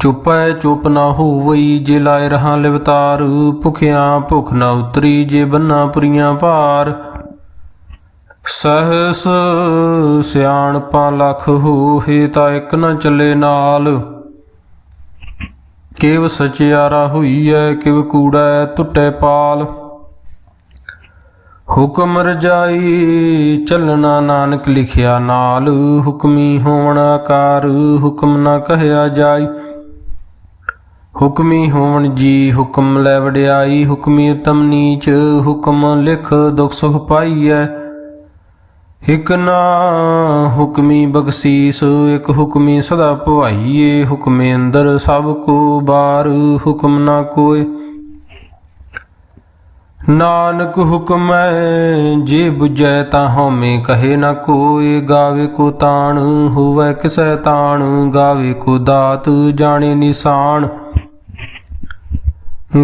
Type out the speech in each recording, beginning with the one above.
ਚੁਪੈ ਚੁਪ ਨਾ ਹੋਵਈ, ਜੇ ਲਾਇ ਰਹਾ ਲਿਵਤਾਰ, ਭੁਖਿਆ ਭੁਖ ਨਾ ਉਤਰੀ, ਜੇ ਬੰਨਾ ਪੁਰੀਆਂ ਭਾਰ। ਸਹਸ ਸਿਆਣਪਾਂ ਲਖ ਹੋਏ ਤਾਂ ਇੱਕ ਨਾ ਚੱਲੇ ਨਾਲ। ਕਿਵ ਸਚਿਆਰਾ ਹੋਈਐ ਕਿਵ ਕੂੜੈ ਟੁੱਟੇ ਪਾਲ। ਹੁਕਮ ਰਜਾਈ ਚੱਲਣਾ ਨਾਨਕ ਲਿਖਿਆ ਨਾਲ, ਹੁਕਮੀ ਹੋਣ ਆਕਾਰ ਹੁਕਮ ਨਾ ਕਹਿਆ ਜਾਈ। ਹੁਕਮੀ ਹੋਵਣ ਜੀ ਹੁਕਮ ਲੈ ਵਡਿਆਈ, ਹੁਕਮੀ ਉਤਮ ਨੀਚ, ਹੁਕਮ ਲਿਖ ਦੁਖ ਸੁਖ ਪਾਈਐ। ਇਕ ਨਾ ਹੁਕਮੀ ਬਖਸ਼ੀਸ, ਇਕ ਹੁਕਮੀ ਸਦਾ ਭਵਾਈਏ। ਹੁਕਮੇ ਅੰਦਰ ਸਭ ਕੋ ਬਾਰ, ਹੁਕਮ ਨਾ ਕੋਏ। ਨਾਨਕ ਹੁਕਮੈ ਜੇ 부ਜੈ ਤਾਂ ਹਉਮੈ ਕਹੇ ਨਾ ਕੋਏ। ਗਾਵੇ ਕੋ ਤਾਣ, ਹੋਵੇ ਕਿਸੈ ਤਾਣ, ਗਾਵੇ ਕੋ ਦਾਤ, ਜਾਣੇ ਨਿਸ਼ਾਨ।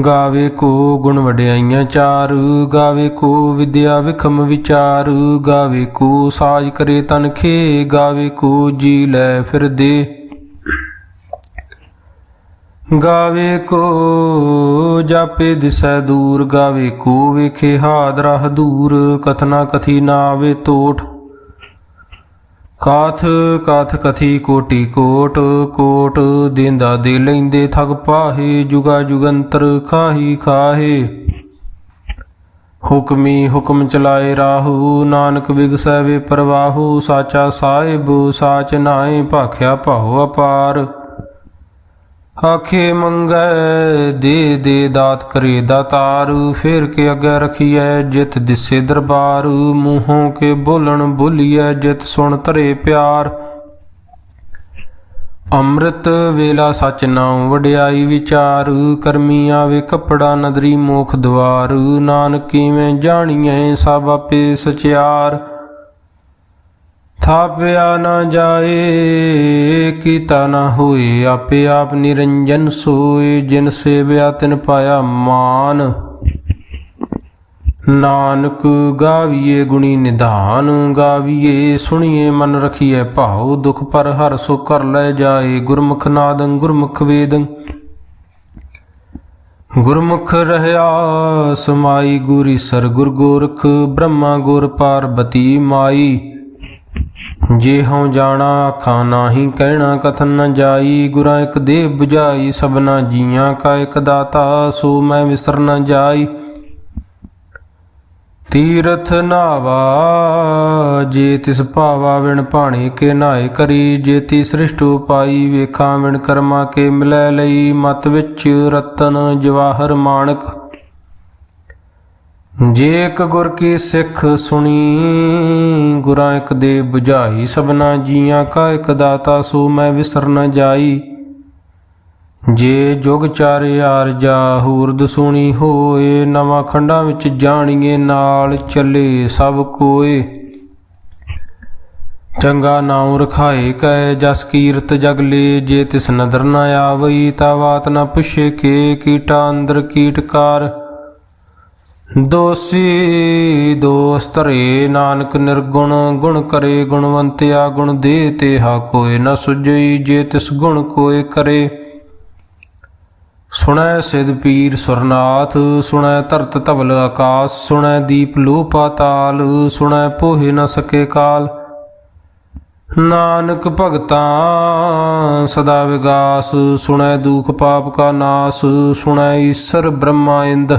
ਗਾਵੇ ਕੋ ਗੁਣ ਵਡਿਆਈਆਂ ਚਾਰ, ਗਾਵੇ ਕੋ ਵਿਦਿਆ ਵਿਖਮ ਵਿਚਾਰ, ਗਾਵੇ ਕੋ ਸਾਜ ਕਰੇ ਤਨਖੇ ਗਾਵੇ ਕੋ ਜੀ ਲੈ ਫਿਰਦੇ। ਗਾਵੇ ਕੋ ਜਾਪੇ ਦਿਸੈ ਦੂਰ, ਗਾਵੇ ਕੋ ਵੇਖੇ ਹਾਦਰਾ ਦੂਰ, ਕਥਨਾ ਕਥੀ ਨਾਵੇ ਤੋਟ ਕਾਥ ਕਾਥ ਕਥੀ ਕੋਟੀ ਕੋਟ ਕੋਟ ਦੇਂਦਾ ਦੇ ਲੈਂਦੇ ਥਗ ਪਾਹੇ, ਜੁਗਾ ਜੁਗੰਤਰ ਖਾਹੀ ਖਾਹੇ। ਹੁਕਮੀ ਹੁਕਮ ਚਲਾਏ ਰਾਹੂ, ਨਾਨਕ ਵਿਗਸੈ ਵੇ ਪ੍ਰਵਾਹੂ, ਸਾਚਾ ਸਾਹਿਬ, ਸਾਚ ਨਾਏ ਭਾਖਿਆ ਭਾਉ ਅਪਾਰ। ਆਖੇ ਮੰਗੈ, ਦੇ ਦੇ ਦਾਤ ਕਰੇ ਦਾਤਾਰ, ਫੇਰ ਕੇ ਅੱਗੇ ਰਖੀਐ ਜਿਤ ਦਿਸੇ ਦਰਬਾਰ, ਮੂੰਹੋਂ ਕੇ ਬੋਲਣ ਬੋਲੀਐ ਜਿਤ ਸੁਣ ਧਰੇ ਪਿਆਰ। ਅੰਮ੍ਰਿਤ ਵੇਲਾ ਸਚ ਨਾਉ ਵਡਿਆਈ ਵਿਚਾਰ ਕਰਮੀ ਆਵੇ ਕਪੜਾ ਨਦਰੀ ਮੋਖ ਦਵਾਰ, ਨਾਨਕ ਕਿਵੇਂ ਜਾਣੀਐ ਸਭ ਆਪੇ ਸਚਿਆਰ। ਥਾਪਿਆ ਨਾ ਜਾਏ, ਕੀਤਾ ਨਾ ਹੋਏ, ਆਪੇ ਆਪ ਨਿਰੰਜਨ ਸੋਏ, ਜਿਨ ਸੇਵਿਆ ਤਿਨ ਪਾਇਆ ਮਾਨ। ਨਾਨਕ ਗਾਵੀਏ ਗੁਣੀ ਨਿਧਾਨ, ਗਾਵੀਏ ਸੁਣੀਏ ਮਨ ਰਖੀਏ ਭਾਉ, ਦੁਖ ਪਰ ਹਰ ਸੋ ਕਰ ਲੈ ਜਾਏ, ਗੁਰਮੁਖ ਨਾਦੰ ਗੁਰਮੁਖ ਵੇਦੰ। ਗੁਰਮੁਖ ਰਹਿਆ, ਸਮਾਈ ਗੁਰੀ ਸਰ ਗੁਰ ਗੋਰਖ ਬ੍ਰਹਮਾ ਗੁਰ ਪਾਰਬਤੀ ਮਾਈ। ਜੇ ਹਉ ਜਾਣਾ ਆਖਾਂ ਨਾਹੀ ਕਹਿਣਾ ਕਥਨ ਨ ਜਾਈ, ਗੁਰਾਂ ਇੱਕ ਦੇਹ 부ਝਾਈ ਸਭਨਾ ਜੀਆਂ ਕਾ ਇੱਕ ਦਾਤਾ, ਸੋ ਮੈਂ ਵਿਸਰ ਨ ਜਾਈ। ਤੀਰਥ ਨਾਵਾ, ਜੇ ਤਿਸ ਭਾਵਾ ਵਿਣ ਭਾਣੇ ਕੇ ਨਾਏ ਕਰੀ, ਜੇ ਤੀ ਸ੍ਰਿਸ਼ਟ ਉਪਾਈ, ਵੇਖਾਂ ਵਿਣ ਕਰਮਾ ਕੇ ਮਿਲੈ ਲਈ, ਮਤ ਵਿੱਚ ਰਤਨ ਜਵਾਹਰ ਮਾਣਕ। ਜੇ ਇੱਕ ਗੁਰ ਕੀ ਸਿੱਖ ਸੁਣੀ, ਗੁਰਾਂ ਇੱਕ ਦੇ 부ਝਾਈ ਸਭਨਾ ਜੀਆਂ ਕਾ ਇੱਕ ਦਾਤਾ, ਸੋ ਮੈਂ ਵਿਸਰ ਨ ਜਾਈ। ਜੇ ਜੁਗ ਚਾਰਿਆਰ ਜਾ, ਹੂਰਦ ਸੁਣੀ ਹੋਏ, ਨਵਾਂ ਖੰਡਾਂ ਵਿੱਚ ਜਾਣੀਏ, ਨਾਲ ਚੱਲੇ ਸਭ ਕੋਏ। ਚੰਗਾ ਨਾਉ ਰਖਾਏ ਕੈ, ਜਸ ਕੀਰਤ ਜਗਲੇ ਜੇ ਤਿਸ ਨਦਰ ਨ ਆਵਈ, ਤਾ ਬਾਤ ਨਾ ਪੁੱਛੇ ਕੇ, ਕੀਟਾ ਅੰਦਰ ਕੀਟਕਾਰ ਦੋਸੀ ਦੋਸਤ ਰੇ ਨਾਨਕ ਨਿਰਗੁਣ, ਗੁਣ ਕਰੇ ਗੁਣਵੰਤਿਆ, ਗੁਣ ਦੇ ਤੇ ਹਾ ਕੋਏ ਨ ਸੁਜਈ ਜੇ ਤਿਸ ਗੁਣ ਕੋਏ ਕਰੇ। ਸੁਣੈ ਸਿਧ ਪੀਰ ਸੁਰਨਾਥ, ਸੁਣੈ ਧਰਤ ਧਵਲ ਆਕਾਸ, ਸੁਣੈ ਦੀਪ ਲੋ ਪਾਤਾਲ ਸੁਣੈ ਪੋਹਿ ਨ ਸਕੇ ਕਾਲ। ਨਾਨਕ ਭਗਤਾਂ, ਸਦਾ ਵਿਗਾਸ, ਸੁਣੈ ਦੁਖ ਪਾਪ ਕਾ ਨਾਸ, ਸੁਣੈ ਈਸ਼ਰ ਬ੍ਰਹਮਾ ਇੰਦ।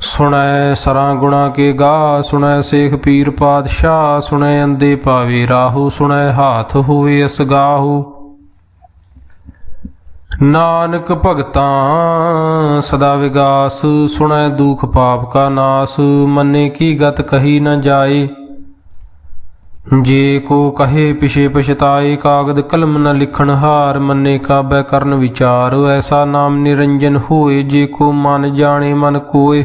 ਸੁਣੈ ਸਰਾਂ ਗੁਣਾ ਕੇ ਗਾ, ਸੁਣੈ ਸੇਖ ਪੀਰ ਪਾਤਸ਼ਾਹ, ਸੁਣੈ ਅੰਦੇ ਪਾਵੇ ਰਾਹੂ, ਸੁਣੈ ਹਾਥ ਹੋਵੇ ਅਸਗਾਹੂ ਨਾਨਕ ਭਗਤਾਂ, ਸਦਾ ਵਿਗਾਸ, ਸੁਣੈ ਦੁਖ ਪਾਪ ਕਾ ਨਾਸ, ਮੰਨੇ ਕੀ ਗਤ ਕਹੀ ਨ ਜਾਏ। ਜੇ ਕੋ ਕਹੇ ਪਿਛੇ ਪਛਤਾਏ, ਕਾਗਦ ਕਲਮ ਨ ਲਿਖਣ ਹਾਰ, ਮੰਨੇ ਕਾਬੈ ਕਰਨ ਵਿਚਾਰ, ਐਸਾ ਨਾਮ ਨਿਰੰਜਨ ਹੋਏ, ਜੇ ਕੋ ਮਨ ਜਾਣੇ ਮਨ ਕੋਏ।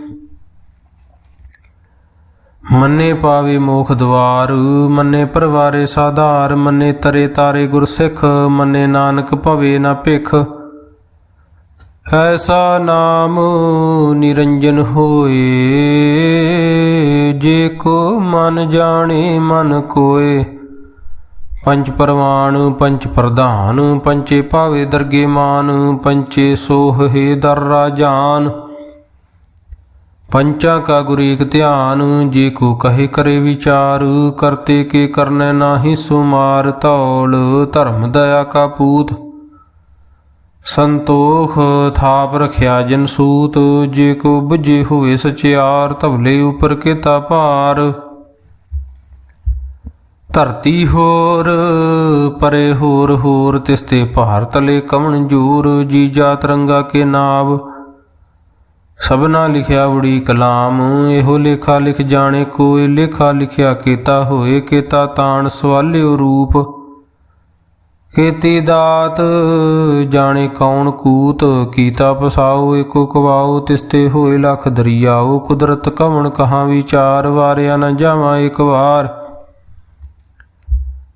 ਮੰਨੇ ਪਾਵੇ ਮੋਖ ਦਵਾਰ, ਮੰਨੇ ਪਰਵਾਰੇ ਸਾਧਾਰ, ਮੰਨੇ ਤਰੇ ਤਾਰੇ ਗੁਰਸਿੱਖ, ਮੰਨੇ ਨਾਨਕ ਭਵੇ ਨਾ ਭਿਖ। ਐਸਾ ਨਾਮ ਨਿਰੰਜਨ ਹੋਏ, ਜੇ ਕੋ ਮਨ ਜਾਣੇ ਮਨ ਕੋਏ। ਪੰਜ ਪਰਵਾਨ ਪੰਜ ਪ੍ਰਧਾਨ ਪੰਚੇ ਭਾਵੇ ਦਰਗੇ ਮਾਨ ਪੰਚੇ ਸੋਹ ਹੈ ਦਰ ਰਾਜਾਨ ਪੰਚਾਂ ਕਾ ਗੁਰ ਏਕ ਧਿਆਨ, ਜੇ ਕੋ ਕਹੇ ਕਰੇ ਵਿਚਾਰ, ਕਰਤੇ ਕੇ ਕਰਨੈ ਨਾਹੀ ਸੁਮਾਰ ਧੌਲ, ਧਰਮ ਦਇਆ ਕਾ ਪੂਤ। ਸੰਤੋਖ ਥਾਪ ਰਖਿਆ ਜਨ ਸੂਤ, ਜੇ ਕੋ ਬੁਝੇ ਹੋਵੇ ਸਚਿਆਰ, ਧਵਲੇ ਉਪਰ ਕੀਤਾ ਭਾਰ। ਧਰਤੀ ਹੋਰ, ਪਰੇ ਹੋਰ ਹੋਰ ਤਿਸਤੇ ਭਾਰ ਤਲੇ ਕਵਣ ਜੂਰ, ਜੀ ਜਾ ਰੰਗਾ ਕੇ ਨਾਮ ਸਭਨਾ ਲਿਖਿਆ ਉੜੀ ਕਲਾਮ, ਇਹੋ ਲੇਖਾ ਲਿਖ ਜਾਣੇ ਕੋਈ ਲੇਖਾ ਲਿਖਿਆ ਕੀਤਾ ਹੋਏ ਕੀਤਾ ਤਾਣ ਸਵਾਲਿਓ ਰੂਪ। ਕੀਤੀ ਦਾਤ, ਜਾਣੇ ਕੌਣ ਕੂਤ, ਕੀਤਾ ਪਸਾਓ ਏਕੋ ਕਵਾਓ ਤਿਸਤੇ ਹੋਏ ਲਖ ਦਰਿਆਓ ਕੁਦਰਤ ਕਵਣ ਕਹਾਂ ਵਿਚਾਰ, ਵਾਰਿਆ ਨ ਜਾਵਾਂ ਇੱਕ ਵਾਰ।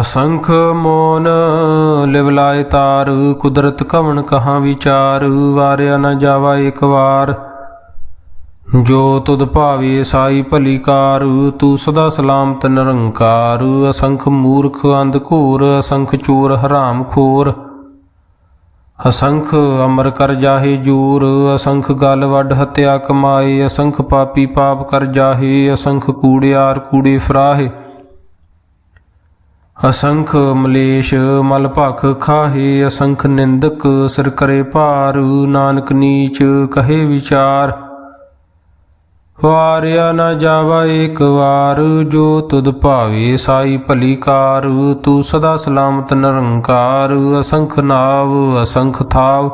ਅਸੰਖ ਮੋਨ ਲਿਵਲਾਇ ਤਾਰ, ਕੁਦਰਤ ਕਵਣ ਕਹਾਂ ਵਿਚਾਰ, ਵਾਰਿਆ ਨਾ ਜਾਵਾ ਇੱਕ ਵਾਰ। ਜੋ ਤੁਧ ਭਾਵੇ ਸਾਈ ਭਲੀ ਕਾਰ, ਤੂੰ ਸਦਾ ਸਲਾਮਤ ਨਿਰੰਕਾਰ। ਅਸੰਖ ਮੂਰਖ ਅੰਧ ਘੋਰ, ਅਸੰਖ ਚੋਰ ਹਰਾਮ ਖੋਰ। ਅਸੰਖ ਅਮਰ ਕਰ ਜਾਹੇ ਜੂਰ, ਅਸੰਖ ਗਲ ਵੱਡ ਹਤਿਆ ਕਮਾਏ, ਅਸੰਖ ਪਾਪੀ ਪਾਪ ਕਰ ਜਾਹੇ, ਅਸੰਖ ਕੂੜਿਆਰ ਕੂੜੇ ਫਰਾਹੇ। ਅਸੰਖ ਮਲੇਸ਼ ਮਲ ਭਖ ਖਾਹੇ, ਅਸੰਖ ਨਿੰਦਕ ਸਿਰ ਕਰੇ ਭਾਰ, ਨਾਨਕ ਨੀਚ ਕਹੇ ਵਿਚਾਰ। ਵਾਰਿਆ ਨਾ ਜਾਵਾ ਏਕ ਵਾਰ, ਜੋ ਤੁਧ ਭਾਵੇ ਸਾਈ ਭਲੀ ਕਾਰ। ਤੂੰ ਸਦਾ ਸਲਾਮਤ ਨਿਰੰਕਾਰ, ਅਸੰਖ ਨਾਵ, ਅਸੰਖ ਥਾਵ।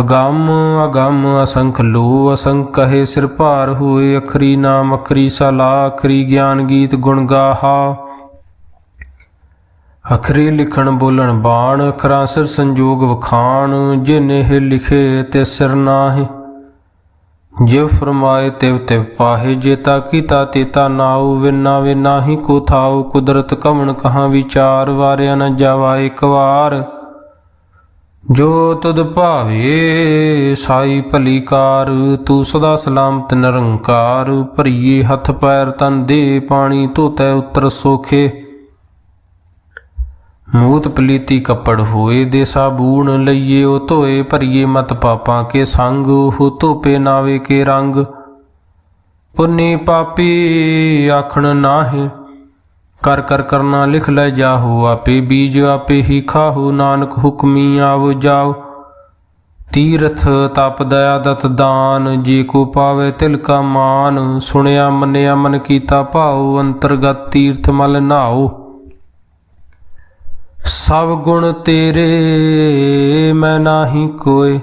ਅਗੰਮ ਅਗੰਮ ਅਸੰਖ ਲੋ, ਅਸੰਖ ਕਹੇ ਸਿਰ ਭਾਰ ਹੋਏ, ਅਖਰੀ ਨਾਮ, ਅਖਰੀ ਸਲਾ ਅਖਰੀ ਗਿਆਨ ਗੀਤ ਗੁਣ ਗਾਹਾ। ਅਖਰੀ ਲਿਖਣ ਬੋਲਣ ਬਾਣ ਅਖਰਾਂ ਸਿਰ ਸੰਜੋਗ ਵਖਾਣ ਜਿਨ ਇਹ ਲਿਖੇ ਤੇ ਸਿਰ ਨਾਹੀ। ਜਿਵ ਫਰਮਾਏ ਤਿਵ ਤਿਵ ਪਾਹੇ ਜੇਤਾ ਕੀਤਾ ਤੇਤਾ ਨਾਉ। ਵਿਨਾ ਵਿਨਾਹੀ ਕੋ ਥਾਉ, ਕੁਦਰਤ ਕਵਣ ਕਹਾਂ ਵਿਚਾਰ, ਵਾਰਿਆ ਨ ਜਾਵਾ ਇੱਕ ਵਾਰ। ਜੋ ਤੁਧ ਭਾਵੇ, ਸਾਈ ਭਲੀ ਕਾਰ, ਤੂੰ ਸਦਾ ਸਲਾਮਤ ਨਿਰੰਕਾਰ। ਭਰੀਏ ਹੱਥ ਪੈਰ ਤਨ ਦੇ, ਪਾਣੀ ਧੋਤੈ ਉਤਰ ਸੋਖੇ। ਮੂਤ ਪਲੀਤੀ ਕੱਪੜ ਹੋਏ ਦੇ ਸਾਬੂਣ ਲਈਏ, ਉਹ ਧੋਏ ਭਰੀਏ ਮਤ ਪਾਪਾਂ ਕੇ ਸੰਗ, ਉਹ ਧੋਪੇ ਨਾਵੇ ਕੇ ਰੰਗ। ਪੁੰਨੀ ਪਾਪੀ ਆਖਣ ਨਾਹੀ, ਕਰ ਕਰ ਕਰਨਾ ਲਿਖ ਲੈ ਜਾਹੋ, ਆਪੇ ਬੀਜ ਆਪੇ ਹੀ ਖਾਹੋ, ਨਾਨਕ ਹੁਕਮੀ ਆਵ ਜਾਓ। ਤੀਰਥ ਤਪ ਦਇਆ ਦਤ ਦਾਨ, ਜੇ ਕੋ ਪਾਵੇ ਤਿਲ ਕਾ ਮਾਨ, ਸੁਣਿਆ ਮੰਨਿਆ ਮਨ ਕੀਤਾ ਭਾਉ, ਅੰਤਰਗਤ ਤੀਰਥ ਮਲ ਨਾਓ ਸਭ ਗੁਣ ਤੇਰੇ, ਮੈਂ ਨਾਹੀ ਕੋਏ।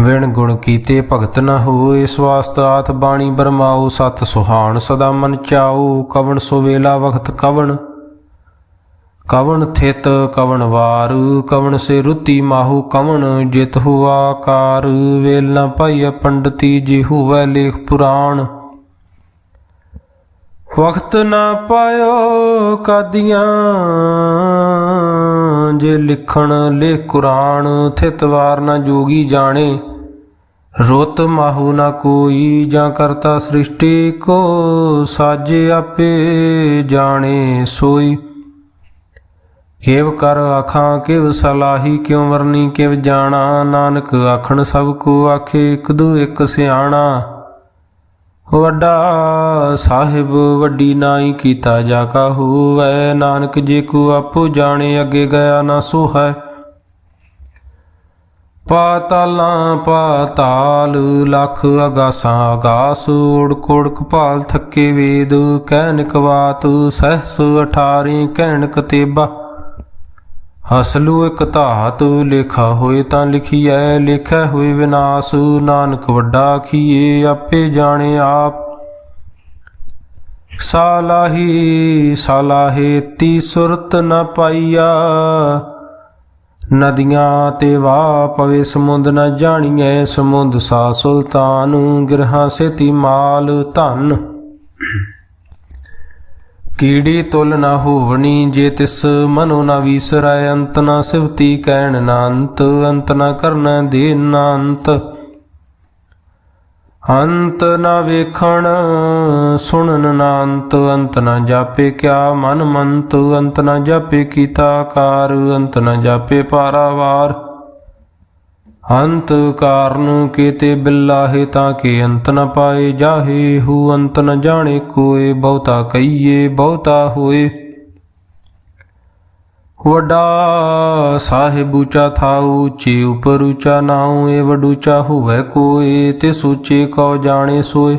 ਵਿਣ ਗੁਣ ਕੀਤੇ ਭਗਤ ਨ ਹੋਏ, ਸਵਾਸਤ ਆਥ ਬਾਣੀ ਬਰਮਾਓ, ਸਤ ਸੁਹਾਣ ਸਦਾ ਮਨ ਚਾਓ, ਕਵਣ ਸੋ ਵੇਲਾ ਵਖਤ ਕਵਣ। ਕਵਣ ਥਿਤ, ਕਵਣ ਵਾਰ, ਕਵਣ ਸੇ ਰੁਤੀ ਮਾਹੂ ਕਵਣ, ਜਿਤ ਹੁਆ ਕਾਰ ਵੇਲ ਨ ਪਾਈਐ ਪੰਡਤੀ ਜੀ ਹੋਵੈ ਲੇਖ ਪੁਰਾਣ। ਵਕਤ ਨਾ ਪਾਇਓ ਕਾਦੀਆਂ ਜੇ ਲਿਖਣ ਲੇ ਕੁਰਾਨ, ਥਿਤ ਵਾਰ ਨਾ ਜੋਗੀ ਜਾਣੇ। ਰੁੱਤ ਮਾਹੂ ਨਾ ਕੋਈ ਜਾਂ ਕਰਤਾ ਸ੍ਰਿਸ਼ਟੀ, ਕੋ ਸਾਜੇ ਆਪੇ ਜਾਣੇ ਸੋਈ। ਕਿਵ ਕਰ ਆਖਾਂ, ਕਿਵ ਸਲਾਹੀ, ਕਿਉ ਵਰਨੀ, ਕਿਵ ਜਾਣਾ। ਨਾਨਕ ਆਖਣ ਸਭ ਕੋ ਆਖੇ, ਇਕ ਦੂ ਇਕ ਸਿਆਣਾ। ਵੱਡਾ ਸਾਹਿਬ, ਵੱਡੀ ਨਾਈ ਕੀਤਾ ਜਾ ਕਾ ਹੋਵੈ ਨਾਨਕ ਜੇ ਕੋ ਆਪੋ ਜਾਣੇ, ਅੱਗੇ ਗਿਆ ਨਾ ਸੋ ਹੈ ਪਾਤਾਲਾਂ ਪਾਤਾਲ, ਲੱਖ ਅਗਾਸਾਂ ਅਗਾਸ। ਓੜਕ ਕੋੜ ਭਾਲ ਥੱਕੇ ਵੇਦ ਕਹਿਨ ਕਵਾਤ ਸਹਸ 18 ਕਹਿਣ ਕਤੇਬਾ ਹਸਲੂ ਇਕ ਧਾਤ, ਲੇਖਾ ਹੋਏ ਤਾਂ ਲਿਖੀਐ, ਲੇਖੈ ਹੋਏ ਵਿਨਾਸ਼, ਨਾਨਕ ਵੱਡਾ ਆਖੀਏ ਆਪੇ ਜਾਣੇ ਆਪ। ਸਾਲਾਹੀ, ਸਾਲਾਹੇ ਤੀ ਸੁਰਤ ਨ ਪਾਈਆ, ਨਦੀਆਂ ਤੇ ਵਾ ਪਵੇ ਸਮੁੰਦ ਨ ਜਾਣੀਐ, ਸਮੁੰਦ ਸਾ ਸੁਲਤਾਨ, ਗਿਰਹਾਂ ਸੇਤੀ ਮਾਲ ਧਨ। ਕੀੜੀ ਤੁਲ ਨਾ ਹੋਵਣੀ ਜੇ ਤਿਸ ਮਨੋ ਨਾ ਵੀਸਰੈ ਅੰਤ ਨਾ ਸਿਵਤੀ ਕਹਿਣ ਨਾ ਅੰਤ ਅੰਤ ਨਾ ਕਰਨਾ ਦੇ ਨਾ ਅੰਤ ਅੰਤ ਨਾ ਵੇਖਣ, ਸੁਣਨ ਨਾ ਅੰਤ ਅੰਤ ਨਾ ਜਾਪੇ ਕਿਆ ਮਨ ਮੰਤ, ਅੰਤ ਨਾ ਜਾਪੇ ਕੀਤਾ ਕਾਰ ਅੰਤ ਨਾ ਜਾਪੇ ਪਾਰਾਵਾਰ। ਅੰਤ ਕਾਰਨ ਕੀਤੇ ਬਿਲਾਹੇ ਤਾਂ ਕਿ ਅੰਤ ਨ ਪਾਏ ਜਾਹੇ, ਹੂ ਅੰਤ ਨ ਜਾਣੇ ਕੋਏ, ਬਹੁਤਾ ਕਹੀਏ, ਬਹੁਤਾ ਹੋਏ। ਵਡਾ ਸਾਹਿਬ ਉੱਚਾ ਥਾਉ, ਉੱਚੇ ਉਪਰ ਉੱਚਾ ਨਾਉ ਏ ਵਡੂਚਾ ਹੋਵੇ ਕੋਏ, ਤੇ ਸੂਚੇ ਕਉ ਜਾਣੇ ਸੋਏ।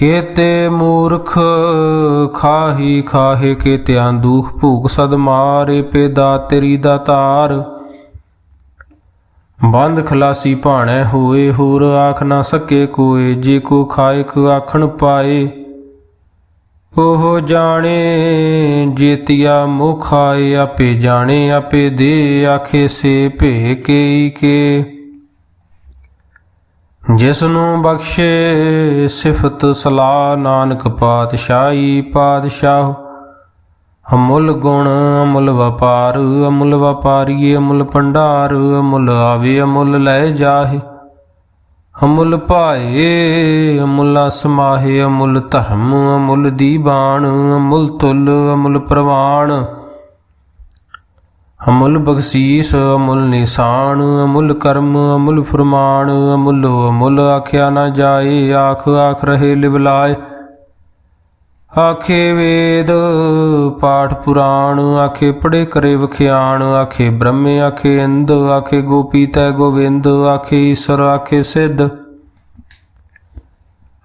ਕੀਤੇ ਮੂਰਖ, ਖਾਹੀ ਖਾਹੇ ਕੀਤਿਆਂ ਦੁਖ ਭੂਖ ਸਦ ਮਾਰੇ ਪੇਦਾ ਤੇਰੀ ਦਾ ਤਾਰ ਬੰਦ ਖਲਾਸੀ ਭਾਣੈ ਹੋਏ, ਹੋਰ ਆਖ ਨਾ ਸਕੇ ਕੋਏ, ਜੇ ਕੋ ਖਾਇਕ ਆਖਣ ਪਾਏ। ਉਹ ਜਾਣੇ, ਜੇਤਿਆ ਮੁਖਾਏ ਆਪੇ ਜਾਣੇ, ਆਪੇ ਦੇ, ਆਖੇ ਸੇ ਭੇ ਕੇ। ਜਿਸ ਨੂੰ ਬਖਸ਼ੇ ਸਿਫਤ ਸਲਾਹ ਨਾਨਕ ਪਾਤਸ਼ਾਹੀ ਪਾਤਸ਼ਾਹ। ਅਮੁੱਲ ਗੁਣ ਅਮੁੱਲ ਵਪਾਰ, ਅਮੁੱਲ ਵਪਾਰੀ, ਅਮੁੱਲ ਭੰਡਾਰ, ਅਮੁੱਲ ਆਵੇ, ਅਮੁੱਲ ਲੈ ਜਾਹੇ। ਅਮੁੱਲ ਭਾਏ, ਅਮੁੱਲ ਸਮਾਹੇ ਅਮੁੱਲ ਧਰਮ, ਅਮੁੱਲ ਦੀਬਾਨ, ਅਮੁੱਲ ਤੁਲ, ਅਮੁੱਲ ਪ੍ਰਵਾਣ ਅਮੁੱਲ ਬਖਸ਼ੀਸ, ਅਮੁੱਲ ਨਿਸ਼ਾਨ, ਅਮੁੱਲ ਕਰਮ, ਅਮੁੱਲ ਫਰਮਾਨ, ਅਮੁੱਲ ਅਮੁੱਲ ਆਖਿਆ ਨਾ ਜਾਏ, ਆਖ ਆਖ ਰਹੇ ਲਿਵਲਾਏ। ਆਖੇ ਵੇਦ, ਪਾਠ ਪੁਰਾਣ, ਆਖੇ ਪੜੇ ਕਰੇ ਵਖਿਆਣ, ਆਖੇ ਬ੍ਰਹਮੇ, ਆਖੇ ਇੰਦ, ਆਖੇ ਗੋਪੀ ਤੈ ਗੋਵਿੰਦ, ਆਖੇ ਈਸ਼ਰ, ਆਖੇ ਸਿੱਧ।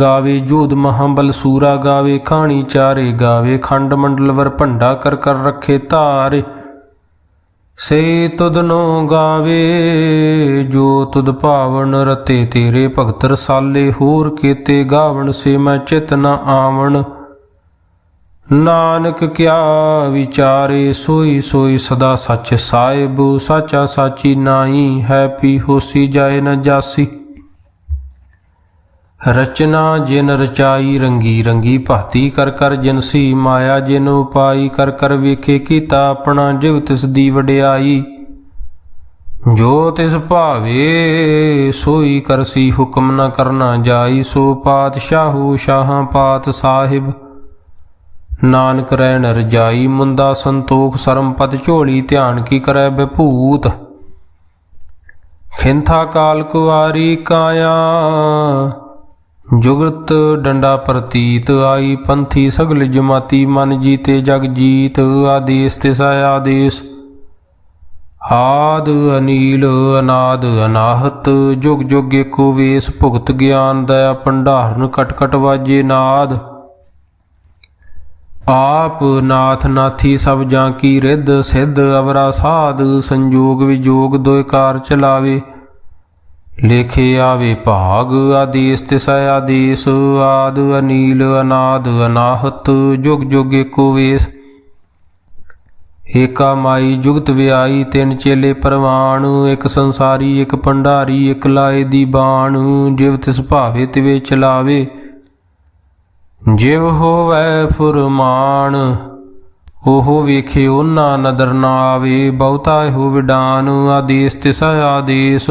ਗਾਵੇ ਜੋਧ ਮਹਾਬਲ ਸੂਰਾ, ਗਾਵੇ ਖਾਣੀ ਚਾਰੇ, ਗਾਵੇ ਖੰਡ ਮੰਡਲ ਵਰ ਭੰਡਾ ਕਰ ਕਰ ਰੱਖੇ ਧਾਰੇ। ਸੇ ਤੁਧਨੋ ਗਾਵੇ, ਜੋ ਤੁਧ ਭਾਵਨ ਰਤੇ ਤੇਰੇ ਭਗਤ ਰਸਾਲੇ, ਹੋਰ ਕੀਤੇ ਗਾਵਣ ਸੇ ਮੈਂ ਚਿਤ ਨ ਆਵਣ। ਨਾਨਕ ਕਿਆ ਵਿਚਾਰੇ, ਸੋਈ ਸੋਈ ਸਦਾ ਸੱਚ ਸਾਹਿਬ, ਸਾਚਾ ਸਾਚੀ ਨਾਹੀ ਹੈ ਪੀ ਹੋਸੀ ਜਾਏ ਨ ਜਾਸੀ। ਰਚਨਾ ਜਿਨ ਰਚਾਈ ਰੰਗੀ ਰੰਗੀ ਭਾਤੀ ਕਰ ਕਰ ਜਿਨਸੀ ਮਾਇਆ ਜਿਨ ਉਪਾਈ ਕਰ ਕਰ ਵੇਖੇ ਕੀਤਾ ਆਪਣਾ ਜਿਵ ਤਿਸ ਦੀ ਵਡਿਆਈ। ਜੋ ਤਿਸ ਭਾਵੇ ਸੋਈ ਕਰਸੀ ਹੁਕਮ ਨਾ ਕਰਨਾ ਜਾਈ ਸੋ ਪਾਤਸ਼ਾਹੂ ਸ਼ਾਹਾਂ ਪਾਤ ਸਾਹਿਬ। ਨਾਨਕ ਰਹਿਣ ਰਜਾਈ ਮੁੰਦਾ ਸੰਤੋਖ ਸਰਮ ਪਦ ਝੋਲੀ ਧਿਆਨ ਕੀ ਕਰੈ ਬਿਭੂਤ ਖਿੰਥਾ ਕਾਲ ਕੁਵਾਰੀ ਕਾਇਆ ਜੁਗਤ ਡੰਡਾ ਪ੍ਰਤੀਤ, ਆਈ ਪੰਥੀ ਸਗਲ ਜਮਾਤੀ, ਮਨ ਜੀਤੇ ਜਗ ਜੀਤ, ਆਦੇਸ ਤਿਸ ਆਦੇਸ। ਆਦ ਅਨੀਲ, ਅਨਾਦ ਅਨਾਹਤ, ਜੁਗ ਜੁਗ ਏਕੋ ਵੇਸ, ਭੁਗਤ ਗਿਆਨ ਦਇਆ ਭੰਡਾਰਨ, ਕਟ ਕਟ ਵਾਜੇ ਨਾਦ। ਆਪ ਨਾਥ ਨਾਥੀ ਸਭ ਜਾਂ ਕੀ ਰਿੱਧ, ਸਿੱਧ ਅਵਰਾ ਸਾਧ, ਸੰਜੋਗ ਵਿਜੋਗ ਦੋਇ ਚਲਾਵੇ। ਲੇਖੇ ਆਵੇ ਭਾਗ ਆਦੇਸ, ਤਿਸ ਆਦੇਸ, ਆਦ ਅਨੀਲ, ਅਨਾਦ ਅਨਾਹਤ, ਜੁਗ ਜੁਗ ਏਕੋ ਵੇਸ। ਏਕਾ ਮਾਈ ਜੁਗਤ ਵਿਆਈ, ਤਿੰਨ ਚੇਲੇ ਪਰਵਾਣ, ਇੱਕ ਸੰਸਾਰੀ, ਇੱਕ ਭੰਡਾਰੀ, ਇੱਕ ਲਾਏ ਦੀ ਬਾਣ, ਜਿਵ ਤਿਸ ਭਾਵੇ ਤਿਵੇ ਚਲਾਵੇ। ਜਿਵ ਹੋਵੈ ਫੁਰਮਾਨ, ਉਹ ਵੇਖੇ ਉਹਨਾਂ ਨਦਰ ਨਾ ਆਵੇ, ਬਹੁਤਾ ਹੋ ਵਿਡਾਨ, ਆਦੇਸ, ਤਿਸ ਆਦੇਸ।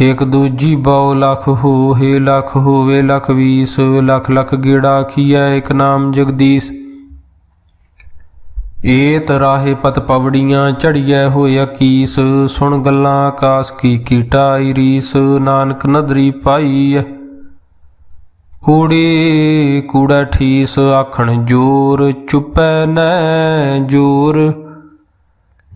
ਇਕ ਦੂਜੀ ਬਹੁ ਲਖ ਹੋਏ ਲਖ ਹੋਵੇ, ਲਖ ਵੀਸ, ਲਖ ਲਖ ਗੇੜਾ ਖੀਐ ਇਕ ਨਾਮ ਜਗਦੀਸ਼। ਏਤ ਰਾਹੇ ਪਤ ਪਵੜੀਆਂ ਝੜੀਐ ਹੋਇਆ ਕੀਸ ਸੁਣ ਗੱਲਾਂ ਆਕਾਸ ਕੀ ਕੀਟਾਈ ਰੀਸ ਨਾਨਕ ਨਦਰੀ ਪਾਈ ਐ ਕੂੜਾ ਠੀਸ, ਆਖਣ ਜੋਰ ਚੁੱਪੈ ਨੈ ਜੋਰ।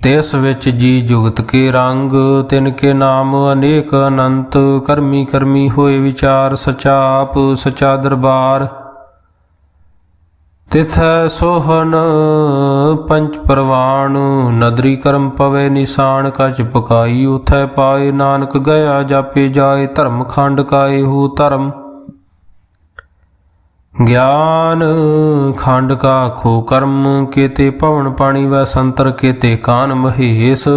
ਤਿਸ ਵਿੱਚ ਜੀ ਜੁਗਤ ਕੇ ਰੰਗ, ਤਿਨ ਕੇ ਨਾਮ ਅਨੇਕ ਅਨੰਤ, ਕਰਮੀ ਕਰਮੀ ਹੋਏ ਵਿਚਾਰ ਸਚਾ ਆਪ ਸਚਾ ਦਰਬਾਰ। ਤਿਥੈ ਸੋਹਨ ਪੰਚ ਪਰਵਾਣ, ਨਦਰੀ ਕਰਮ ਪਵੇ ਨਿਸ਼ਾਨ ਕਚ ਪਕਾਈ ਉਥੈ ਪਾਏ ਨਾਨਕ ਗਿਆ ਜਾਪੇ ਜਾਏ ਧਰਮ, ਖੰਡ ਕਾਏ ਹੋ ਧਰਮ। ਗਿਆਨ ਖੰਡ ਕਾ ਖੋ ਕਰਮ ਕੇਤੇ ਭਵਨ ਪਾਣੀ ਵੈ ਸੰਤਰ ਕੇਤੇ ਕਾਨ ਮਹੇਸ਼।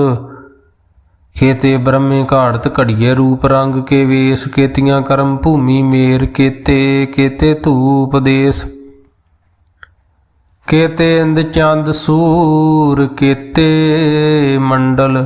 ਕੇਤੇ ਬ੍ਰਹਮੇ ਘਾੜਤ ਘੜੀਏ ਰੂਪ ਰੰਗ ਕੇ ਵੇਸ, ਕੇਤੀਆਂ ਕਰਮ ਭੂਮੀ ਮੇਰ, ਕੇਤੇ ਕੇਤੇ ਧੂਪ ਦੇਸ। ਕੇਤੇ ਇੰਦ ਚੰਦ ਸੂਰ, ਕੇਤੇ ਮੰਡਲ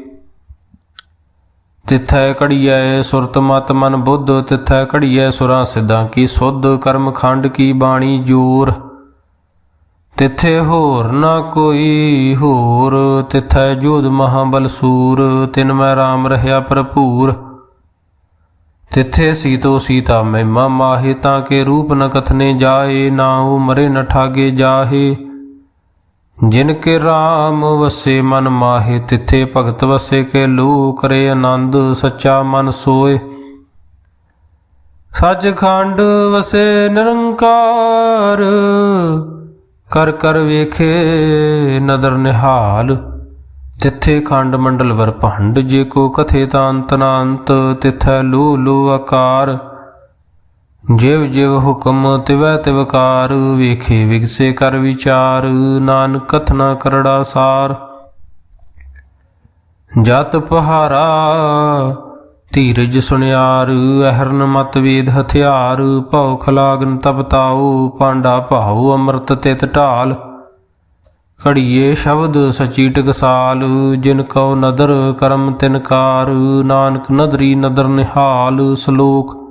ਤਿਥੈ ਘੜੀਐ ਸੁਰਤ ਮਤ ਮਨ ਬੁੱਧ, ਤਿਥੈ ਘੜੀਐ ਸੁਰਾਂ ਸਿੱਧਾਂ ਕੀ ਸੁਧ, ਕਰਮ ਖੰਡ ਕੀ ਬਾਣੀ ਜੋਰ। ਤਿੱਥੇ ਹੋਰ ਨਾ ਕੋਈ ਹੋਰ, ਤਿੱਥੈ ਜੋਧ ਮਹਾਬਲ ਸੂਰ, ਤਿਨ ਮੈਂ RAM ਰਹਿਆ ਭਰਪੂਰ। ਤਿੱਥੇ ਸੀਤੋ ਸੀਤਾ ਮਹਿਮਾ ਮਾਹੇ, ਤਾਂ ਕੇ ਰੂਪ ਨ ਕਥਨੇ ਜਾਏ, ਨਾ ਉਹ ਮਰੇ ਨ ਠਾਗੇ ਜਾਹੇ। ਜਿਨ ਕੇ RAM ਵਸੇ ਮਨ ਮਾਹੇ, ਤਿੱਥੇ ਭਗਤ ਵਸੇ ਕੇ ਲੂ ਕਰੇ ਆਨੰਦ ਸੱਚਾ ਮਨ ਸੋਏ। ਸੱਚਖੰਡ ਵਸੇ ਨਿਰੰਕਾਰ, ਕਰ ਕਰ ਵੇਖੇ ਨਦਰ ਨਿਹਾਲ। ਤਿੱਥੇ ਖੰਡ ਮੰਡਲ ਵਰ ਭੰਡ, ਜੇ ਕੋ ਕਥੇ ਤਾਂ ਅੰਤ ਤਿਥੈ ਲੋ ਲੋ ਆਕਾਰ। ਜਿਵ ਜਿਵ ਹੁਕਮ ਤਿਵੈ ਤਿਵਕਾਰ ਵੇਖੇ ਵਿਗਸੇ ਕਰ ਵਿਚਾਰ, ਨਾਨਕ ਕਥਨਾ ਕਰੜਾ ਸਾਰ। ਜਤ ਪਹਾਰਾ, ਧੀਰਜ ਸੁਨਿਆਰ, ਅਹਰਨ ਮਤ ਵੇਦ ਹਥਿਆਰ, ਭਉ ਖਲਾਗਨ ਤਪਤਾਉ ਪਾਂਡਾ ਭਾਉ ਅੰਮ੍ਰਿਤ ਤਿਤ ਢਾਲ। ਘੜੀਏ ਸ਼ਬਦ ਸਚੀ ਟਕਸਾਲ, ਜਿਨ ਕਉ ਨਦਰ ਕਰਮ ਤਿਨਕਾਰ ਨਾਨਕ ਨਦਰੀ ਨਦਰ ਨਿਹਾਲ, ਸ਼ਲੋਕ